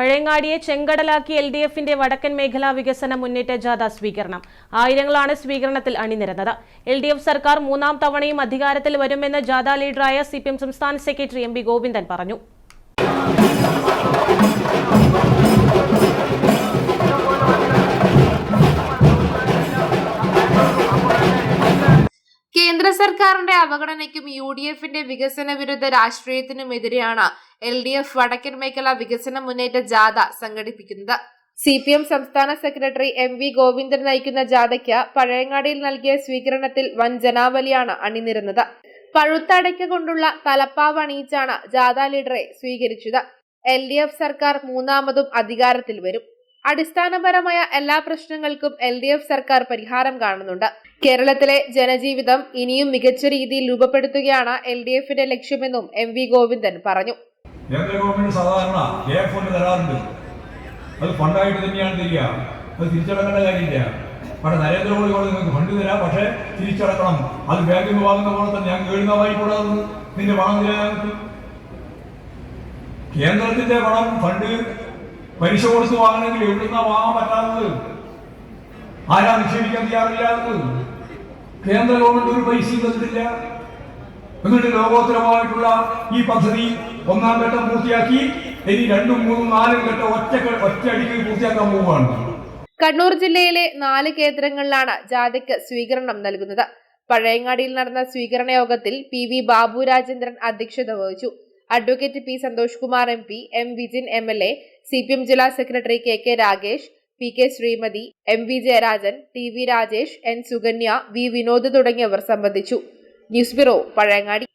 പഴയങ്ങാടിയെ ചെങ്കടലാക്കി L D എഫിന്റെ വടക്കൻ മേഖലാ വികസന മുന്നേറ്റ ജാഥ സ്വീകരണം. ആയിരങ്ങളാണ് സ്വീകരണത്തിൽ അണിനിരന്നത്. എൽ ഡി എഫ് സർക്കാർ മൂന്നാം തവണയും അധികാരത്തിൽ വരുമെന്ന് ജാഥ ലീഡറായ സി സംസ്ഥാന സെക്രട്ടറി എം ഗോവിന്ദൻ പറഞ്ഞു. കേന്ദ്ര സർക്കാരിന്റെ അവഗണനയ്ക്കും യു ഡി എഫിന്റെ വികസന വിരുദ്ധ രാഷ്ട്രീയത്തിനും എതിരെയാണ് എൽ ഡി എഫ് വടക്കൻ മേഖല വികസന മുന്നേറ്റ ജാഥ സംഘടിപ്പിക്കുന്നത്. സി പി എം സംസ്ഥാന സെക്രട്ടറി എം വി ഗോവിന്ദൻ നയിക്കുന്ന ജാഥയ്ക്ക് പഴയങ്ങാടിയിൽ നൽകിയ സ്വീകരണത്തിൽ വൻ ജനാവലിയാണ് അണിനിരുന്നത്. പഴുത്തടയ്ക്ക കൊണ്ടുള്ള തലപ്പാവ് അണിയിച്ചാണ് ജാഥ ലീഡറെ സ്വീകരിച്ചത്. എൽ ഡി എഫ് സർക്കാർ മൂന്നാമതും അധികാരത്തിൽ വരും. അടിസ്ഥാനപരമായ എല്ലാ പ്രശ്നങ്ങൾക്കും എൽ ഡി എഫ് സർക്കാർ പരിഹാരം കാണുന്നുണ്ട്. കേരളത്തിലെ ജനജീവിതം ഇനിയും മികച്ച രീതിയിൽ രൂപപ്പെടുത്തുകയാണ് എൽ ഡി എഫിന്റെ ലക്ഷ്യമെന്നും എം വി ഗോവിന്ദൻ പറഞ്ഞു. കേന്ദ്ര ഗവൺമെന്റ് സാധാരണ കെ ഫണ്ട് തരാറുണ്ട്. അത് ഫണ്ടായിട്ട് തന്നെയാണ് തരിക. അത് തിരിച്ചടക്കേണ്ട കാര്യമില്ല. പക്ഷെ നരേന്ദ്രമോദി കൊണ്ട് നിങ്ങൾക്ക് ഫണ്ട് തരാം പക്ഷേ തിരിച്ചടക്കണം. അത് ബാങ്കിൽ നിന്ന് വാങ്ങുന്ന പോലെ തന്നെ ഞങ്ങൾക്ക് എഴുതുന്ന വായിക്കൂടാതെ നിന്റെ പണം തരാൻ കേന്ദ്രത്തിന്റെ പണം ഫണ്ട് പലിശ കൊടുത്ത് വാങ്ങണമെങ്കിൽ എവിടുന്ന വാങ്ങാൻ പറ്റാത്തത്? ആരാ നിക്ഷേപിക്കാൻ തയ്യാറില്ലാത്തത്? കേന്ദ്ര ഗവൺമെന്റ് ഒരു പൈസയും തന്നിട്ടില്ല. എന്നിട്ട് ലോകോത്തരമായിട്ടുള്ള ഈ പദ്ധതി ഒന്നാം ഘട്ടം പൂർത്തിയാക്കി ഇനി രണ്ടും മൂന്നും നാലും ഘട്ടം ഒറ്റ ഒറ്റയടിക്ക് പൂർത്തിയാക്കാൻ പോവുകയാണ്. കണ്ണൂർ ജില്ലയിലെ നാല് കേന്ദ്രങ്ങളിലാണ് ജാഥയ്ക്ക് സ്വീകരണം നൽകുന്നത്. പഴയങ്ങാടിയിൽ നടന്ന സ്വീകരണ യോഗത്തിൽ പി വി ബാബു രാജേന്ദ്രൻ അധ്യക്ഷത വഹിച്ചു. Advocate P Santhosh Kumar M P M Vijin M L A C P M ജില്ലാ secretary K K Ragesh P K Sreemathi M V Jayarajan T V Rajesh N Sukanya V Vinod തുടങ്ങിയവർ സംബന്ധിച്ചു. News bureau Pazhayangadi.